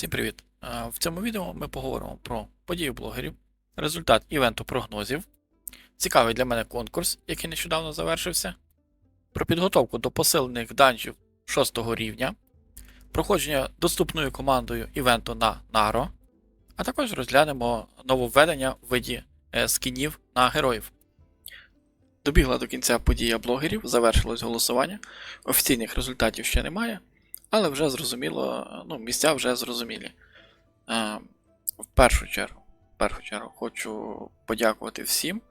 Всім привіт! Е, В цьому відео ми поговоримо про події блогерів, результат івенту прогнозів, цікавий для мене конкурс, який нещодавно завершився, про підготовку до посилених данжів 6 рівня, проходження доступною командою івенту на Наро, а також розглянемо нововведення в виді е, скінів на героїв. Добігла до кінця подія блогерів, завершилось голосування. Офіційних результатів ще немає, але вже зрозуміло, ну, місця вже зрозумілі. Е, в першу чергу, в першу чергу хочу подякувати всім,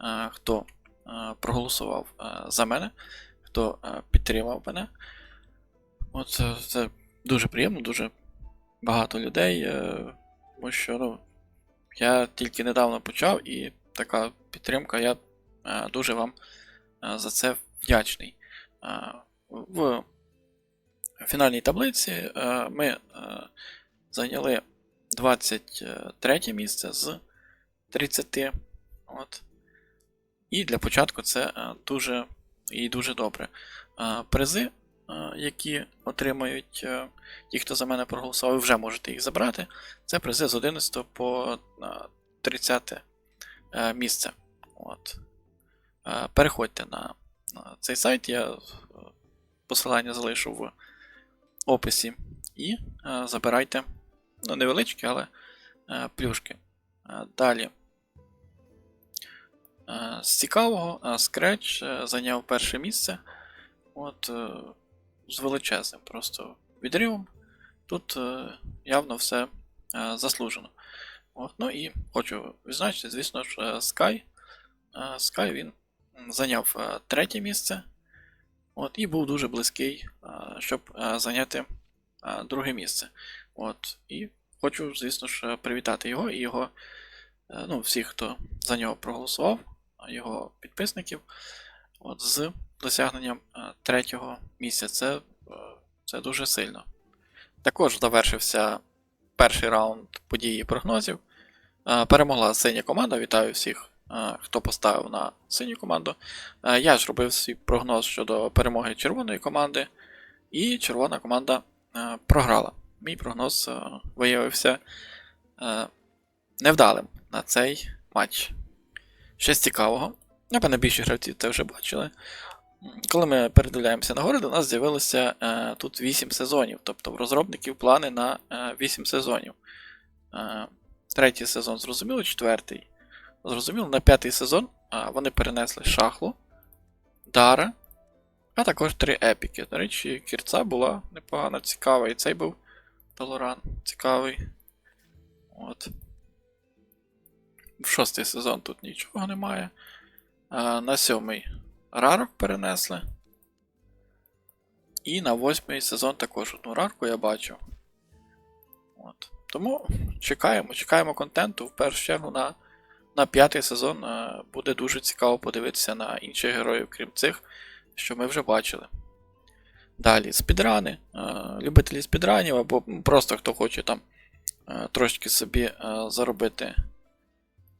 е, хто е, проголосував за мене, хто підтримав мене. От це, дуже приємно, дуже багато людей, тому що ну, я тільки недавно почав і така підтримка, я дуже вам за це вдячний. Е, в фінальній таблиці е, ми е, зайняли 23 місце з 30. От. І для початку це е, дуже і дуже добре. Призи, які отримають ті, хто за мене проголосував, ви вже можете їх забрати. Це призи з 11 по е, 30 е, місце. От. Переходьте на, цей сайт, я посилання залишу в описі. І е, забирайте ну, невеличкі, але е, плюшки. Е, далі. З цікавого, Scratch зайняв перше місце. От, з величезним просто відривом. Тут явно все заслужено. От, ну і хочу відзначити, звісно ж, Sky. Sky він зайняв третє місце. От, і був дуже близький, щоб зайняти друге місце. От, і хочу, звісно ж, привітати його і його, е, ну, всіх, хто за нього проголосував, його підписників, от, з досягненням третього місця. Це, е, це дуже сильно. Також завершився перший раунд події прогнозів. Перемогла синя команда. Вітаю всіх, хто поставив на синю команду. Я ж робив свій прогноз щодо перемоги червоної команди, і червона команда програла. Мій прогноз е, виявився е, невдалим на цей матч. Щось цікавого. Напевне, більшість гравців це вже бачили. Коли ми передивляємося на гори, до нас з'явилося е, тут 8 сезонів, тобто в розробників плани на е, 8 сезонів. Е, третій сезон зрозуміло, четвертий. Зрозуміло, на п'ятий сезон вони перенесли шахлу, Дара, а також три епіки. До речі, кірця була непогана, цікава, і цей був Толоран цікавий. От. В шостий сезон тут нічого немає. На сьомий рарок перенесли. І на восьмий сезон також одну рарку я бачу. От. Тому чекаємо, чекаємо контенту. В першу чергу на, на п'ятий сезон е, буде дуже цікаво подивитися на інших героїв, крім цих, що ми вже бачили. Далі спідрани. Е, любителі спідранів, або просто хто хоче там е, трошки собі заробити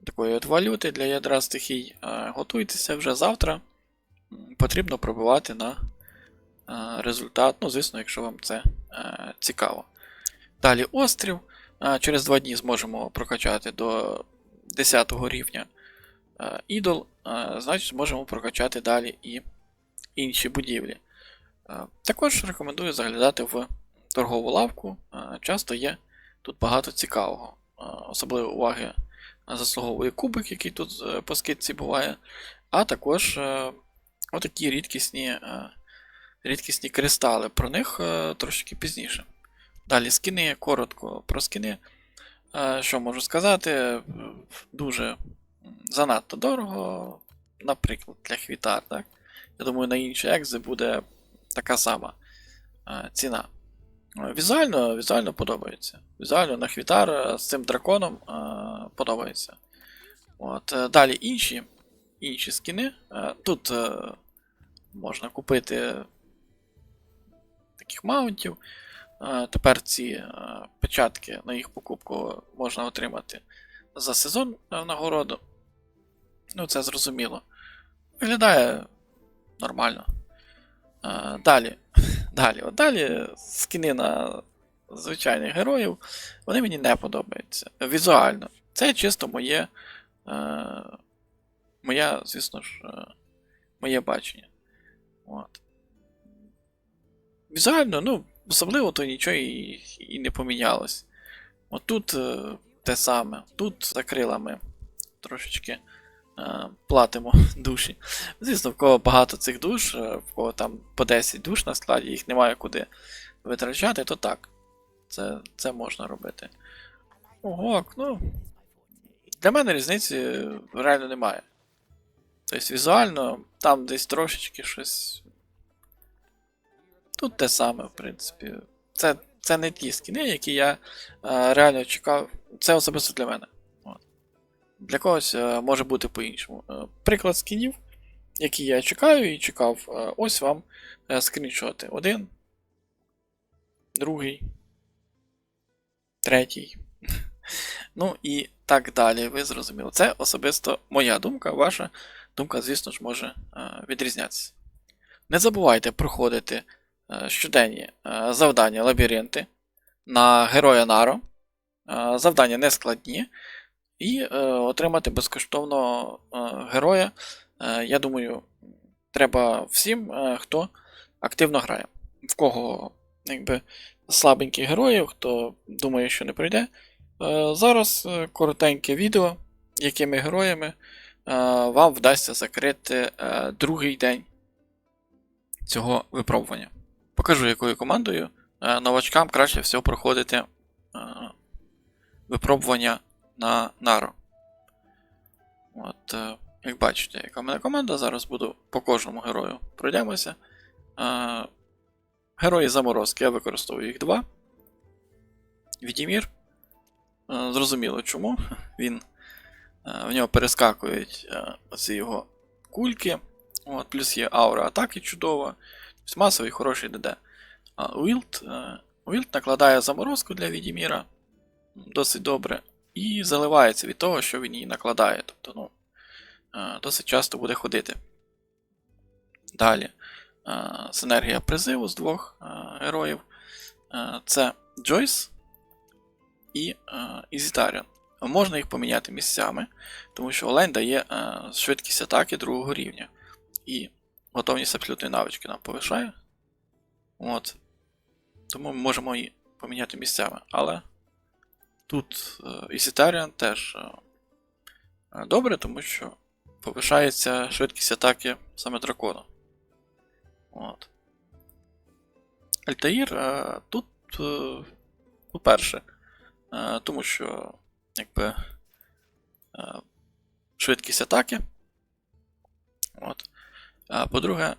такої от валюти для ядра стихій. Готуйтеся вже завтра. Потрібно пробивати на результат. Ну, звісно, якщо вам це цікаво. Далі острів. Через два дні зможемо прокачати до 10 рівня е, ідол. Е, Значить, зможемо прокачати далі і інші будівлі. Е, Також рекомендую заглядати в торгову лавку. Часто є тут багато цікавого. Особливо уваги заслуговує кубик, який тут по скидці буває. А також отакі рідкісні, рідкісні кристали. Про них трошки пізніше. Далі скини, коротко про скини. Е, Що можу сказати? Е, Дуже занадто дорого, наприклад, для хвітар. Так? Я думаю, на інші екзи буде така сама е, ціна. Візуально, візуально подобається. Візуально на хвітар з цим драконом подобається. От, далі інші, інші скини. Е, Тут можна купити таких маунтів. Е, Тепер ці е, печатки на їх покупку можна отримати за сезон е, нагороду. Ну, це зрозуміло. Виглядає нормально. Далі. Далі. От далі скини на звичайних героїв, вони мені не подобаються. Візуально. Це чисто моє. Моя, звісно ж, моє бачення. От. Візуально, ну, особливо то нічого і, і не помінялось. От тут е, те саме, тут за крилами трошечки е, платимо душі. Звісно, в кого багато цих душ, е, в кого там по 10 душ на складі, їх немає куди витрачати, то так. Це, це можна робити. Ого, ну. Для мене різниці реально немає. Тобто візуально, там десь трошечки щось. Тут те саме, в принципі. Це, це не ті скіни, які я е, реально чекав. Це особисто для мене. От. Для когось е, може бути по-іншому. Е, приклад скінів, які я чекаю і чекав. Е, ось вам е, скріншоти. Один. Другий. Третій. Ну і так далі. Ви зрозуміли. Це особисто моя думка, ваша думка, звісно ж, може е, відрізнятися. Не забувайте проходити щоденні е, завдання лабіринти на героя Наро. Е, Завдання не складні. І е, отримати безкоштовно е, героя. Е, я думаю, треба всім, е, хто активно грає. В кого якби, слабенькі герої, хто думає, що не пройде. Е, Зараз е, коротеньке відео, якими героями е, вам вдасться закрити е, другий день цього випробування. Покажу, якою командою е, новачкам краще всього проходити е, випробування на Наро. От, е, як бачите, яка в мене команда, зараз буду по кожному герою пройдемося. Герої заморозки, я використовую їх два. Відімір. Зрозуміло чому. Він, в нього перескакують оці його кульки. От, плюс є аура атаки чудова. Тобто масовий хороший ДД. А Уілд, е, Уілд накладає заморозку для Відіміра досить добре. І заливається від того, що він її накладає. Тобто, ну, е, досить часто буде ходити. Далі. е, Синергія призиву з двох героїв. Це Джойс і Ізітаріон. Можна їх поміняти місцями, тому що Олень дає швидкість атаки другого рівня. І готовність абсолютної навички нам повишає. От. Тому ми можемо її поміняти місцями. Але тут е, Ізітаріон теж е, е, добре, тому що повишається швидкість атаки саме дракона. От. Альтаїр тут, по-перше, тому що якби, швидкість атаки. От. А по-друге,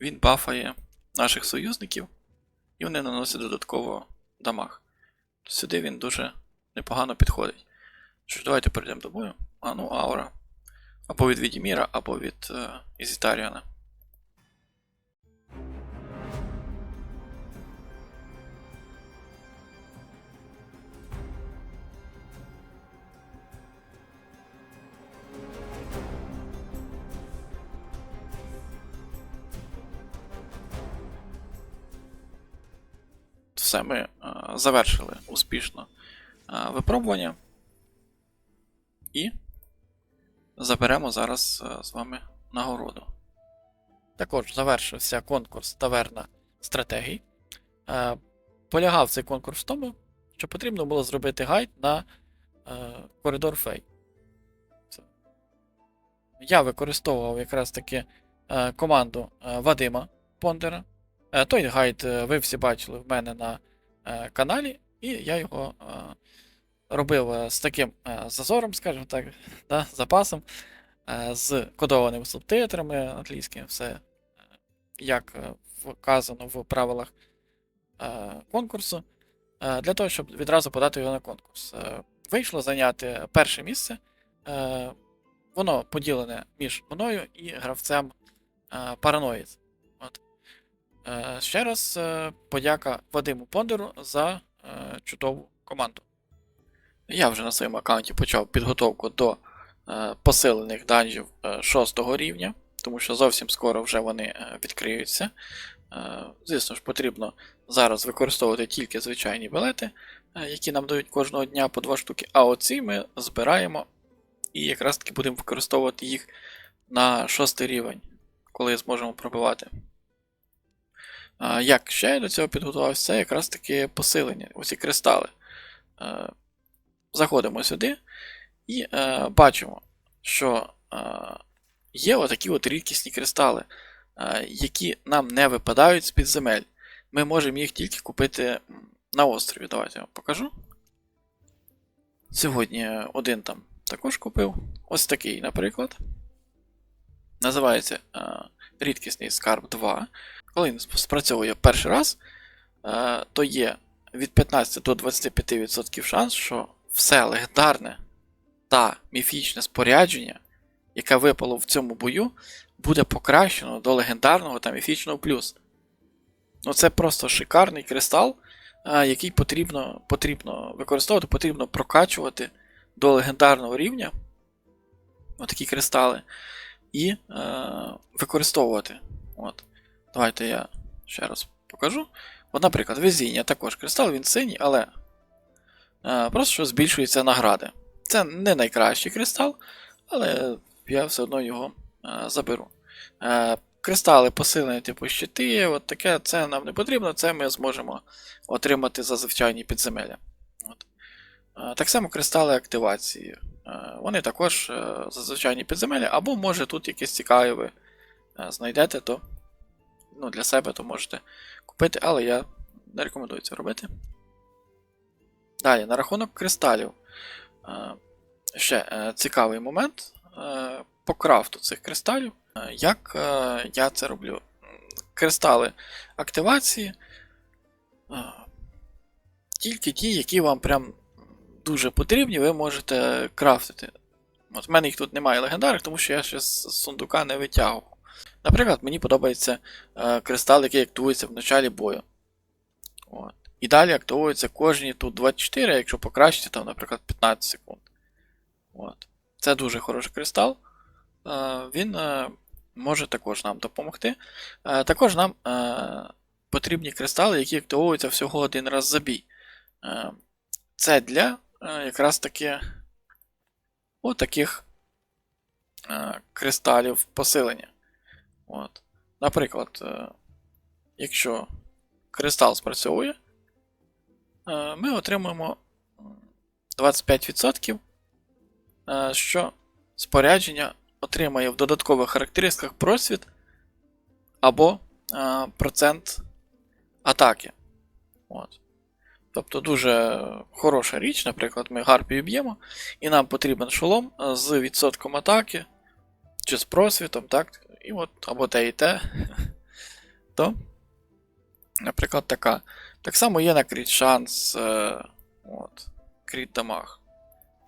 він бафає наших союзників, і вони наносять додатково дамаг. Сюди він дуже непогано підходить. Що ж, давайте перейдемо до бою. А ну, аура. Або від Відіміра, або від е, Ізітаріана. Все, ми е, завершили успішно е, випробування. І заберемо зараз е, з вами нагороду. Також завершився конкурс Таверна стратегій. Полягав цей конкурс в тому, що потрібно було зробити гайд на коридор Фей. Я використовував якраз таки команду Вадима Пондера. Е, той гайд е, ви всі бачили в мене на е, каналі, і я його робив з таким зазором, скажімо так, да, запасом, з кодованими субтитрами англійськими, все як вказано в правилах конкурсу, для того, щоб відразу подати його на конкурс. Вийшло зайняти перше місце. Воно поділене між мною і гравцем Параноїд. Е, Ще раз е, подяка Вадиму Пондеру за е, чудову команду. Я вже на своєму аккаунті почав підготовку до посилених данжів е, 6 рівня, тому що зовсім скоро вже вони відкриються. Звісно ж, потрібно зараз використовувати тільки звичайні білети, які нам дають кожного дня по 2 штуки, а оці ми збираємо і якраз таки будемо використовувати їх на шостий рівень, коли зможемо пробивати. Як ще я до цього підготувався, це якраз таки посилення, оці кристали. Е, Заходимо сюди і е, бачимо, що е, є отакі от рідкісні кристали, які нам не випадають з-під земель. Ми можемо їх тільки купити на острові. Давайте я вам покажу. Сьогодні один там також купив. Ось такий, наприклад. Називається е, рідкісний скарб 2. Коли він спрацьовує перший раз, е, то є від 15 до 25% шанс, що все легендарне та міфічне спорядження, яке випало в цьому бою, буде покращено до легендарного та міфічного плюс. Ну, це просто шикарний кристал, е, який потрібно, потрібно використовувати, потрібно прокачувати до легендарного рівня. Отакі кристали. І е, використовувати. От. Давайте я ще раз покажу. От, наприклад, везіння також кристал, він синій, але е, просто що збільшуються награди. Це не найкращий кристал, але я все одно його е, заберу. Е, кристали посилені, типу щити, от таке, це нам не потрібно, це ми зможемо отримати за звичайні підземелля. Е, так само кристали активації. Е, вони також е, за звичайні підземелля, або може тут якесь цікаве ви знайдете, то ну, для себе то можете купити, але я не рекомендую це робити. Далі, на рахунок кристалів. Ще цікавий момент по крафту цих кристалів. Як я це роблю? Кристали активації. Тільки ті, які вам прям дуже потрібні, ви можете крафтити. От в мене їх тут немає легендарних, тому що я ще з сундука не витягував. Наприклад, мені подобається е, кристал, який активується в началі бою. От. І далі активується кожні тут 24, якщо покращити, там, наприклад, 15 секунд. От. Це дуже хороший кристал. Е, він е, може також нам допомогти. Е, також нам е, потрібні кристали, які активуються всього один раз за бій. Е, це для якраз таки отаких е, кристалів посилення. От. Наприклад, е, якщо кристал спрацьовує, е, ми отримуємо 25%, е, що спорядження отримає в додаткових характеристиках просвіт або е, процент атаки. От. Тобто дуже хороша річ, наприклад, ми гарпію б'ємо, і нам потрібен шолом з відсотком атаки, чи з просвітом, так? І от, або те і те. То, наприклад, така. Так само є на кріт шанс. Е, от, кріт дамаг.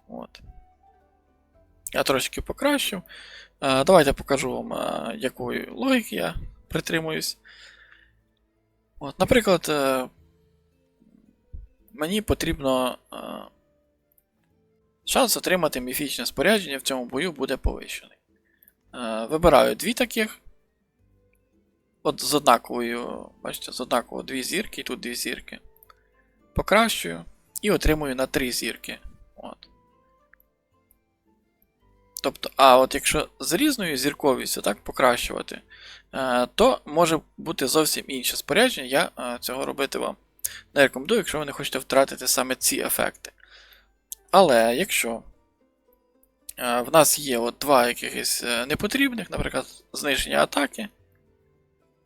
От. Я трошки покращив. Е, давайте покажу вам, е, якої логіки я притримуюсь. От, наприклад, мені потрібно. Е, шанс отримати міфічне спорядження в цьому бою буде повищений. Е, вибираю дві таких. От з однаковою, бачите, з однаково дві зірки, і тут дві зірки. Покращую і отримую на три зірки. От. Тобто, а от якщо з різною зірковістю так покращувати, е, то може бути зовсім інше спорядження. Я цього робити вам не рекомендую, якщо ви не хочете втратити саме ці ефекти. Але якщо е, в нас є от два якихось е, непотрібних, наприклад, зниження атаки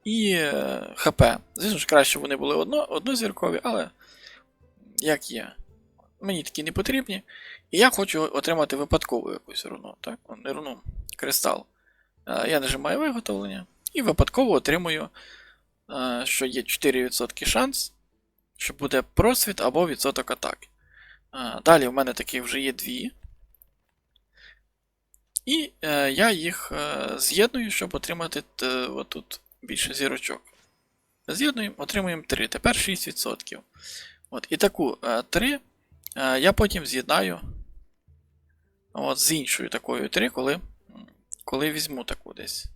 і е, ХП. Звісно ж, краще вони були одно, однозіркові, але як є. Мені такі не потрібні. І я хочу отримати випадкову якусь руну, так? Не руну, кристал. Я нажимаю виготовлення і випадково отримую, що є 4% шанс, що буде просвіт або відсоток атаки. Е, Далі в мене таких вже є дві. І е, я їх е, з'єдную, щоб отримати т, отут більше зірочок. З'єднуємо, отримуємо 3. Тепер 6%. От, і таку е, 3 е, я потім з'єднаю от, з іншою такою 3, коли, коли візьму таку десь.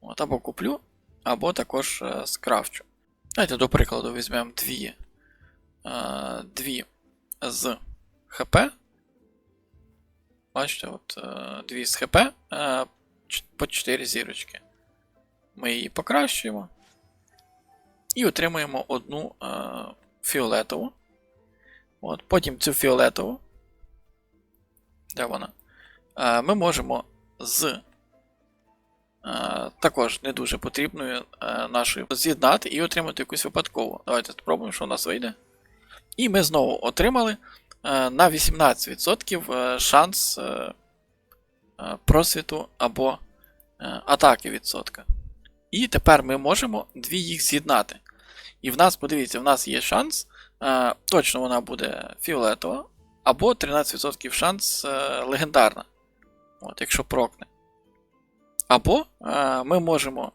От, або куплю, або також е, скрафчу. Давайте, до прикладу, візьмемо дві, е, дві з ХП. Бачите, от е, дві з ХП е, по 4 зірочки. Ми її покращуємо. І отримуємо одну е, фіолетову. От, потім цю фіолетову. Де вона? Е, ми можемо з е, також не дуже потрібною е, нашою з'єднати і отримати якусь випадкову. Давайте спробуємо, що у нас вийде. І ми знову отримали е, на 18% е, шанс е, просвіту або атаки відсотка. І тепер ми можемо дві їх з'єднати. І в нас, подивіться, в нас є шанс. точно вона буде фіолетова, або 13% шанс легендарна. От, якщо прокне. Або ми можемо.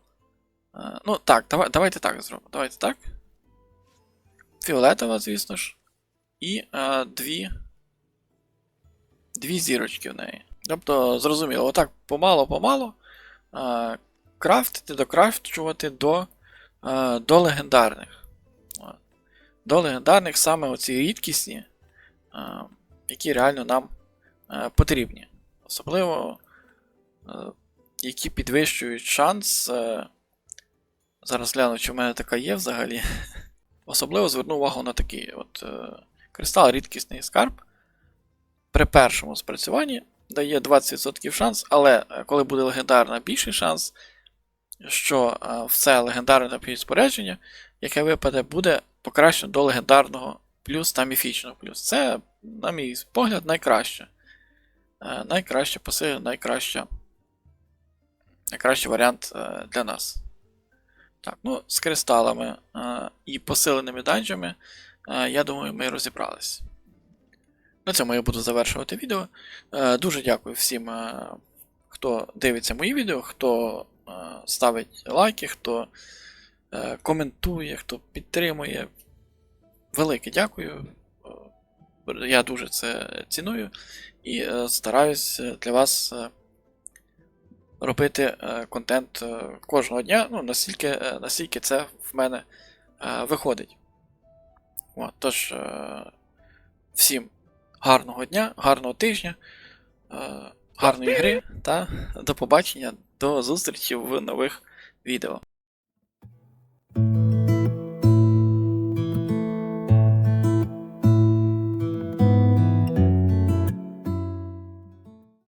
Ну так, давайте так зробимо. Давайте так. Фіолетова, звісно ж. І е, дві. Дві зірочки в неї. Тобто, зрозуміло, отак помало-помало. Е, крафтити, докрафчувати до, е, до легендарних. До легендарних саме оці рідкісні, е, які реально нам е, потрібні. Особливо, е, які підвищують шанс. Е, зараз гляну, чи в мене така є взагалі. Особливо зверну увагу на такий от, е, кристал рідкісний скарб. При першому спрацюванні дає 20% шанс, але е, коли буде легендарна, більший шанс, що е, все легендарне спорядження, яке випаде, буде покращено до легендарного плюс та міфічного плюс. Це, на мій погляд, найкраще. Е, Найкраще посилення, найкраща, найкращий варіант е, для нас. Так, ну, з кристалами е, і посиленими данжами, е, я думаю, ми розібрались. На цьому я буду завершувати відео. Е, Дуже дякую всім, е, хто дивиться мої відео, хто е, ставить лайки, хто е, коментує, хто підтримує. Велике дякую. Я дуже це ціную і стараюсь для вас робити е, контент е, кожного дня, ну, наскільки наскільки це в мене е, виходить. От, тож, е, всім гарного дня, гарного тижня, е, гарної гри та до побачення, до зустрічі в нових відео.